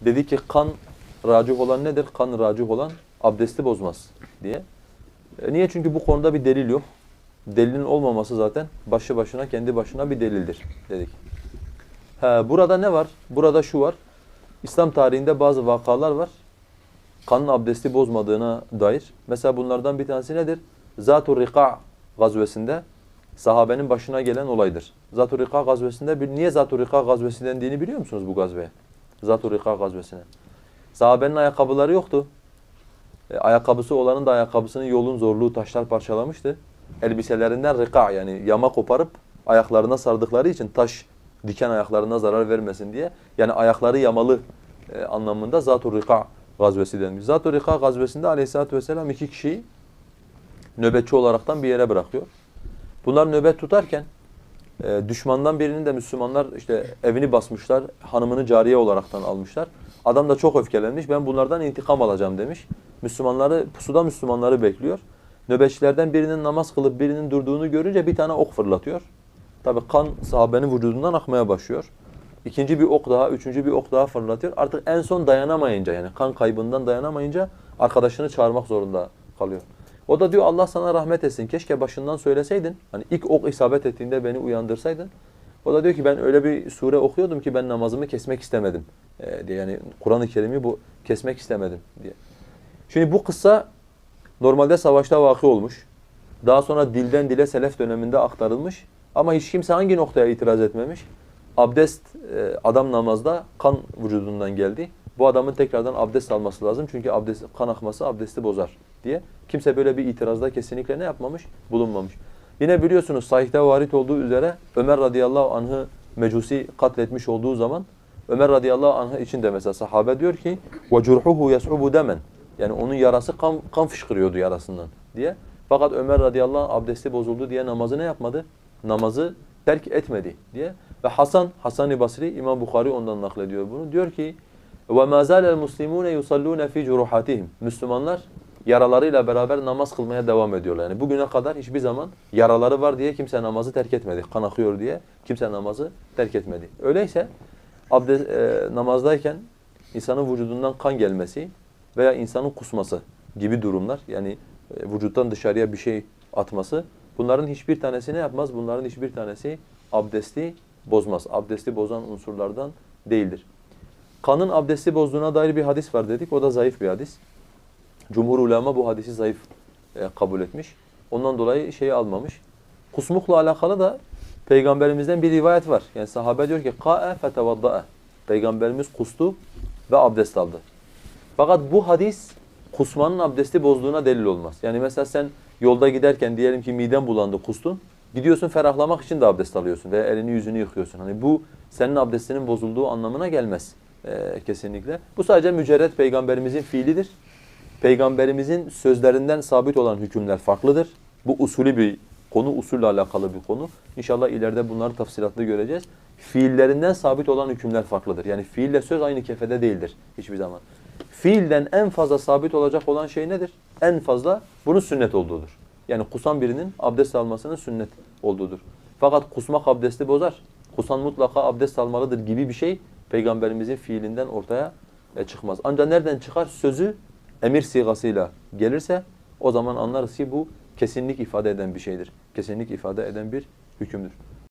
Dedi ki kan racih olan nedir? Kan racih olan abdesti bozmaz diye. E, niye? Çünkü bu konuda bir delil yok. Delilin olmaması zaten başlı başına kendi başına bir delildir dedik. Ha, burada ne var? Burada şu var. İslam tarihinde bazı vakalar var. Kanın abdesti bozmadığına dair. Mesela bunlardan bir tanesi nedir? Zat-ı Rika gazvesinde sahabenin başına gelen olaydır. Zat-ı Rika gazvesinde niye Zat-ı Rika gazvesi dendiğini biliyor musunuz bu gazveye? Zat-ı Rika gazvesine. Sahabenin ayakkabıları yoktu. E, ayakkabısı olanın da ayakkabısının yolun zorluğu taşlar parçalamıştı. Elbiselerinden rika yani yama koparıp ayaklarına sardıkları için taş diken ayaklarına zarar vermesin diye. Yani ayakları yamalı e, anlamında Zat-ı Rika gazvesi denmiş. Zat-ı gazvesinde aleyhissalatü vesselam iki kişiyi nöbetçi olaraktan bir yere bırakıyor. Bunlar nöbet tutarken e, düşmandan birinin de Müslümanlar işte evini basmışlar, hanımını cariye olaraktan almışlar. Adam da çok öfkelenmiş, ben bunlardan intikam alacağım demiş. Müslümanları, pusuda Müslümanları bekliyor. Nöbetçilerden birinin namaz kılıp birinin durduğunu görünce bir tane ok fırlatıyor. Tabi kan sahabenin vücudundan akmaya başlıyor. İkinci bir ok daha, üçüncü bir ok daha fırlatıyor. Artık en son dayanamayınca yani kan kaybından dayanamayınca arkadaşını çağırmak zorunda kalıyor. O da diyor Allah sana rahmet etsin. Keşke başından söyleseydin. Hani ilk ok isabet ettiğinde beni uyandırsaydın. O da diyor ki ben öyle bir sure okuyordum ki ben namazımı kesmek istemedim. Ee, diye yani Kur'an-ı Kerim'i bu kesmek istemedim diye. Şimdi bu kıssa normalde savaşta vakı olmuş. Daha sonra dilden dile selef döneminde aktarılmış. Ama hiç kimse hangi noktaya itiraz etmemiş? Abdest e, adam namazda kan vücudundan geldi. Bu adamın tekrardan abdest alması lazım. Çünkü abdest, kan akması abdesti bozar diye. Kimse böyle bir itirazda kesinlikle ne yapmamış? Bulunmamış. Yine biliyorsunuz sahihte varit olduğu üzere Ömer radıyallahu anh'ı mecusi katletmiş olduğu zaman Ömer radıyallahu anh için de mesela sahabe diyor ki وَجُرْحُهُ يَسْعُبُ demen. Yani onun yarası kan, kan fışkırıyordu yarasından diye. Fakat Ömer radıyallahu anh abdesti bozuldu diye namazı ne yapmadı? Namazı terk etmedi diye. Ve Hasan, Hasan-ı Basri, İmam Bukhari ondan naklediyor bunu. Diyor ki وَمَا زَالَ الْمُسْلِمُونَ يُصَلُّونَ فِي جُرُحَاتِهِمْ Müslümanlar yaralarıyla beraber namaz kılmaya devam ediyorlar. Yani bugüne kadar hiçbir zaman yaraları var diye kimse namazı terk etmedi. Kan akıyor diye kimse namazı terk etmedi. Öyleyse abdest, e, namazdayken insanın vücudundan kan gelmesi veya insanın kusması gibi durumlar yani e, vücuttan dışarıya bir şey atması bunların hiçbir tanesi ne yapmaz? Bunların hiçbir tanesi abdesti bozmaz. Abdesti bozan unsurlardan değildir. Kanın abdesti bozduğuna dair bir hadis var dedik. O da zayıf bir hadis. Cumhur ulema bu hadisi zayıf e, kabul etmiş. Ondan dolayı şeyi almamış. Kusmukla alakalı da peygamberimizden bir rivayet var. Yani sahabe diyor ki ka'e fetevadda'a. Peygamberimiz kustu ve abdest aldı. Fakat bu hadis kusmanın abdesti bozduğuna delil olmaz. Yani mesela sen yolda giderken diyelim ki miden bulandı kustun. Gidiyorsun ferahlamak için de abdest alıyorsun veya elini yüzünü yıkıyorsun. Hani bu senin abdestinin bozulduğu anlamına gelmez e, kesinlikle. Bu sadece mücerret peygamberimizin fiilidir. Peygamberimizin sözlerinden sabit olan hükümler farklıdır. Bu usulü bir konu, usulle alakalı bir konu. İnşallah ileride bunları tafsilatlı göreceğiz. Fiillerinden sabit olan hükümler farklıdır. Yani fiille söz aynı kefede değildir hiçbir zaman. Fiilden en fazla sabit olacak olan şey nedir? En fazla bunun sünnet olduğudur. Yani kusan birinin abdest almasının sünnet olduğudur. Fakat kusmak abdesti bozar. Kusan mutlaka abdest almalıdır gibi bir şey peygamberimizin fiilinden ortaya e, çıkmaz. Ancak nereden çıkar? Sözü emir sigasıyla gelirse o zaman anlarız ki bu kesinlik ifade eden bir şeydir. Kesinlik ifade eden bir hükümdür.